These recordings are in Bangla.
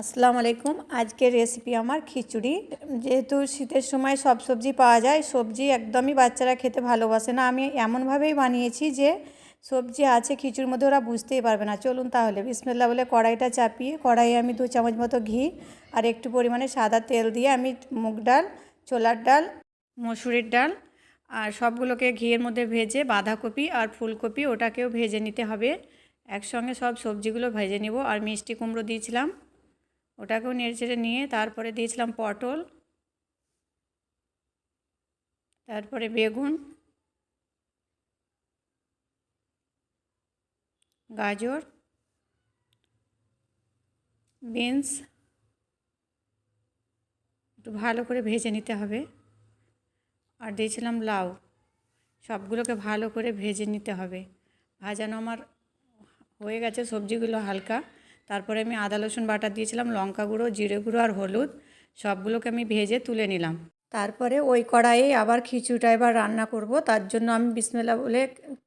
আসসালামু আলাইকুম। আজকের রেসিপি আমার খিচুড়ি। যেহেতু শীতের সময় সব সবজি পাওয়া যায়, সবজি একদমই বাচ্চারা খেতে ভালোবাসে না। আমি এমনভাবেই বানিয়েছি যে, সবজি আছে খিচুড়ির মধ্যে ওরা বুঝতেই পারবে না। চলুন তাহলে বিসমিল্লা বলে কড়াইটা চাপিয়ে, কড়াইয়ে আমি দু চামচ মতো ঘি আর একটু পরিমাণে সাদা তেল দিয়ে আমি মুগ ডাল, ছোলার ডাল, মসুরির ডাল আর সবগুলোকে ঘিয়ের মধ্যে ভেজে বাঁধাকপি আর ফুলকপি ওটাকেও ভেজে নিতে হবে। একসঙ্গে সব সবজিগুলো ভেজে নিব। আর মিষ্টি কুমড়ো দিয়েছিলাম। ওটাকেও নেড়ে চেড়ে নিয়ে তারপরে দিয়েছিলাম পটল, তারপরে বেগুন, গাজর, বিনস, একটু ভালো করে ভেজে নিতে হবে। আর দিয়েছিলাম লাউ, সবগুলোকে ভালো করে ভেজে নিতে হবে। ভাজানো আমার হয়ে গেছে, সবজিগুলো হালকা। তারপরে আমি আদা, রসুন বাটা দিয়েছিলাম, লঙ্কা গুঁড়ো, জিরে গুঁড়ো আর হলুদ, সবগুলোকে আমি ভেজে তুলে নিলাম। তারপরে ওই কড়াইয়ে আবার খিচুড়িটা এবার রান্না করব। তার জন্য আমি বিসমেলা বলে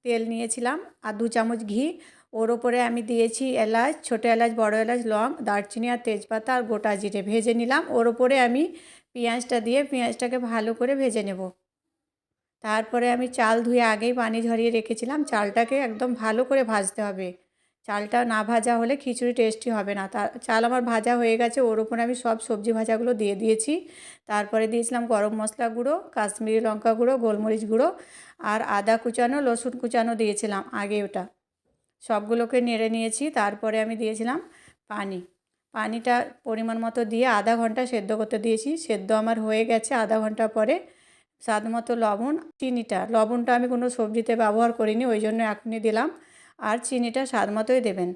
তেল নিয়েছিলাম আর দু চামচ ঘি। ওর ওপরে আমি দিয়েছি এলাচ, ছোটো এলাচ, বড় এলাচ, লং, দারচিনি আর তেজপাতা আর গোটা জিরে ভেজে নিলাম। ওর ওপরে আমি পেঁয়াজটা দিয়ে পেঁয়াজটাকে ভালো করে ভেজে নেব। তারপরে আমি চাল ধুয়ে আগেই পানি ঝরিয়ে রেখেছিলাম। চালটাকে একদম ভালো করে ভাজতে হবে। চালটা না ভাজা হলে খিচুড়ি টেস্টি হবে না। তার চাল আমার ভাজা হয়ে গেছে, ওর উপরে আমি সব সবজি ভাজাগুলো দিয়ে দিয়েছি। তারপরে দিয়েছিলাম গরম মশলা গুঁড়ো, কাশ্মীরি লঙ্কা গুঁড়ো, গোলমরিচ গুঁড়ো আর আদা কুচানো, রসুন কুচানো দিয়েছিলাম আগে ওটা। সবগুলোকে নেড়ে নিয়েছি, তারপরে আমি দিয়েছিলাম পানি। পানিটা পরিমাণ মতো দিয়ে আধা ঘণ্টা সেদ্ধ করতে দিয়েছি। সেদ্ধ আমার হয়ে গেছে আধা ঘণ্টা পরে। স্বাদ মতো লবণ, চিনিটা, লবণটা আমি কোনো সবজিতে ব্যবহার করিনি, ওই জন্য এখনই দিলাম। আর চিনিটা স্বাদ মতোই দেবেন।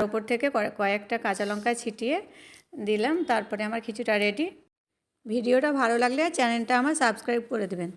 ওপর থেকে কয়েকটা কাঁচা লঙ্কা ছিটিয়ে দিলাম। তারপরে আমার খিচুড়িটা রেডি ভিডিওটা ভালো লাগলে চ্যানেলটা আমার সাবস্ক্রাইব করে দেবেন।